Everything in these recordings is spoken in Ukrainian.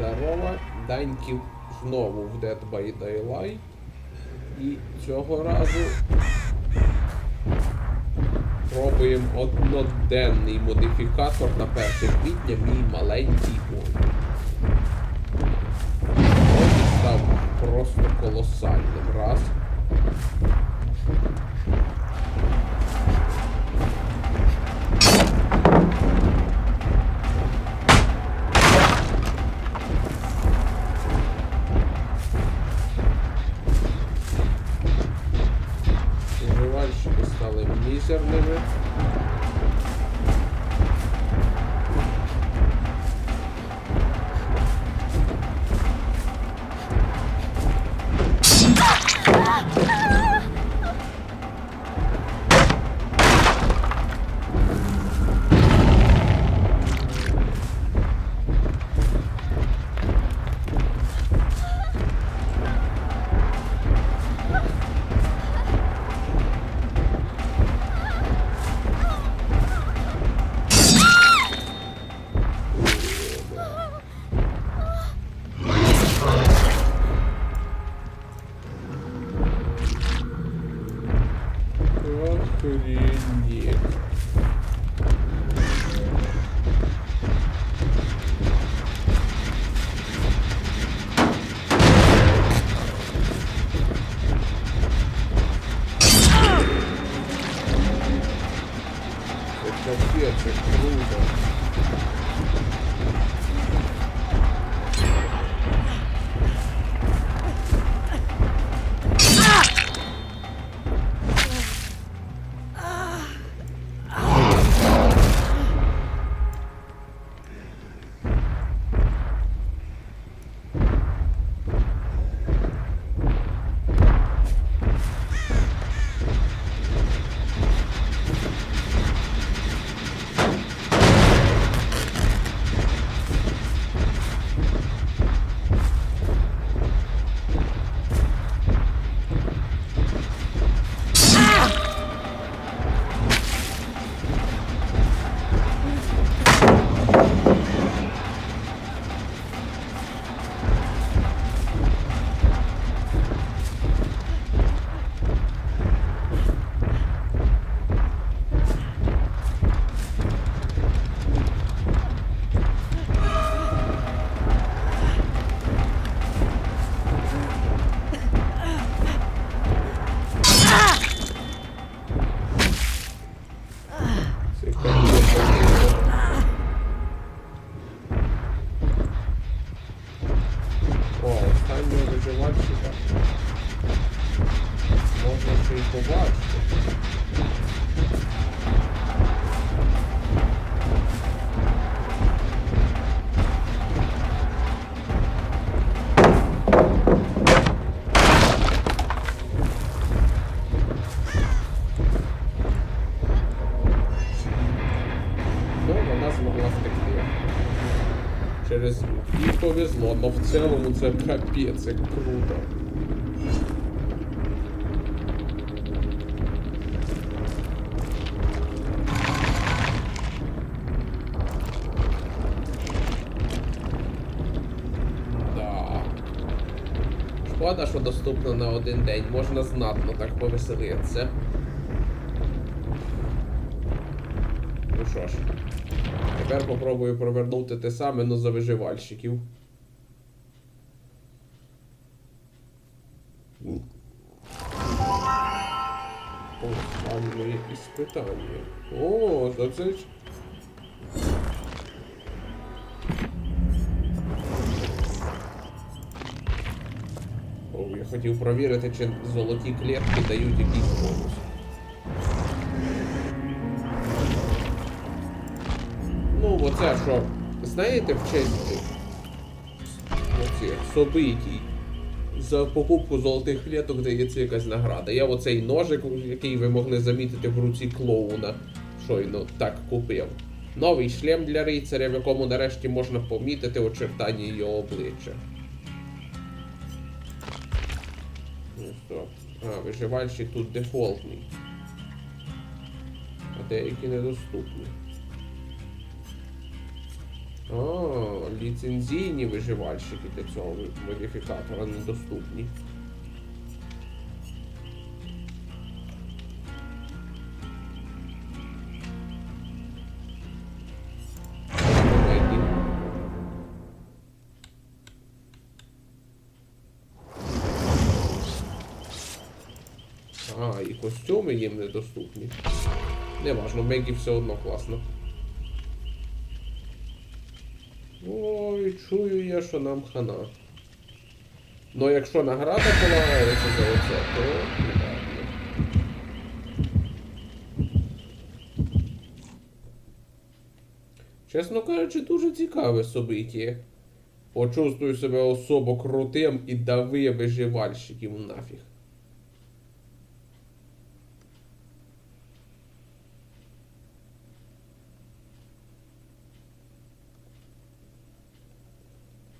Здорово. Даньків знову в Dead by Daylight. І цього разу пробуємо одноденний модифікатор на 1 квітня мій маленький Оні. Ось став просто колосальним. Раз. Охренеть. Это капец, как круто. Останнього виживальщика. Можна ще й побачити. Через їй повезло, але в цілому це капець, як круто. Да. Що доступно на один день, можна знатно так повеселитися. Ну що ж, тепер попробую провернути те саме, но за виживальщиків. Останнє іспитання. О, то це ж. О, я хотів провірити, чи золоті клітки дають якийсь бонус. Оце що, знаєте, в честь оці, собитій за покупку золотих клеток дається якась награда. Я оцей ножик, який ви могли замітити в руці клоуна, щойно так купив. Новий шлем для рицаря, в якому нарешті можна помітити очертання його обличчя. Ну? А, виживальщик тут дефолтний. А деякі недоступні. А, ліцензійні виживальщики для цього модифікатора недоступні. А, і костюми їм недоступні. Неважно, Мегі все одно класно. Ой, чую я, що нам хана. Ну якщо награда полагається за оце, то. Чесно кажучи, дуже цікаве собиття. Почувствую себе особо крутим і дави виживальщиків нафіг.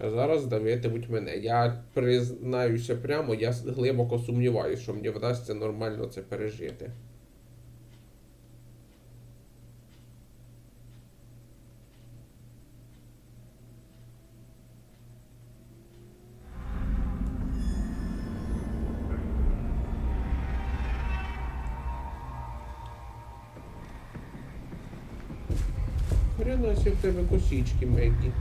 Зараз давитимуть мене. Я признаюся прямо, я глибоко сумніваюся, що мені вдасться нормально це пережити. Хрена сі в тебе косички, Мегі.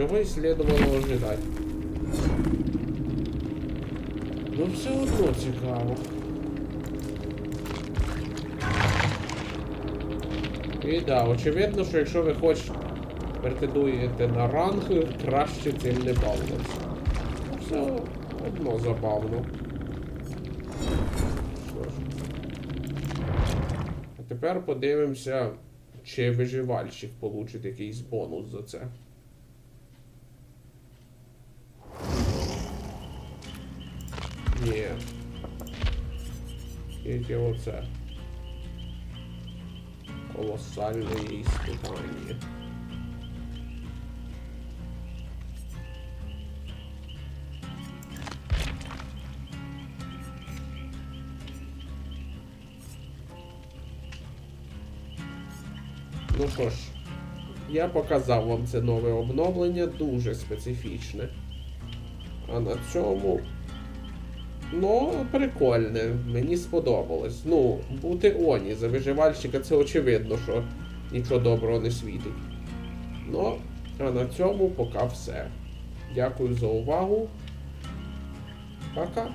Чего и следовало ожидать. Ну все одно цікаво. І да, очевидно, що якщо ви хоч претендуєте на ранг, краще цим не бавитися. Все одно забавно. Що ж. А тепер подивимося, чи виживальщик получить якийсь бонус за це. Ні. Тільки оце. Колосальне іспитання. Ну що ж, я показав вам це нове обновлення, дуже специфічне. А на цьому. Ну, прикольне, мені сподобалось. Ну, бути Оні за виживальщика це очевидно, що нічого доброго не світить. Ну, а на цьому поки все. Дякую за увагу. Пока.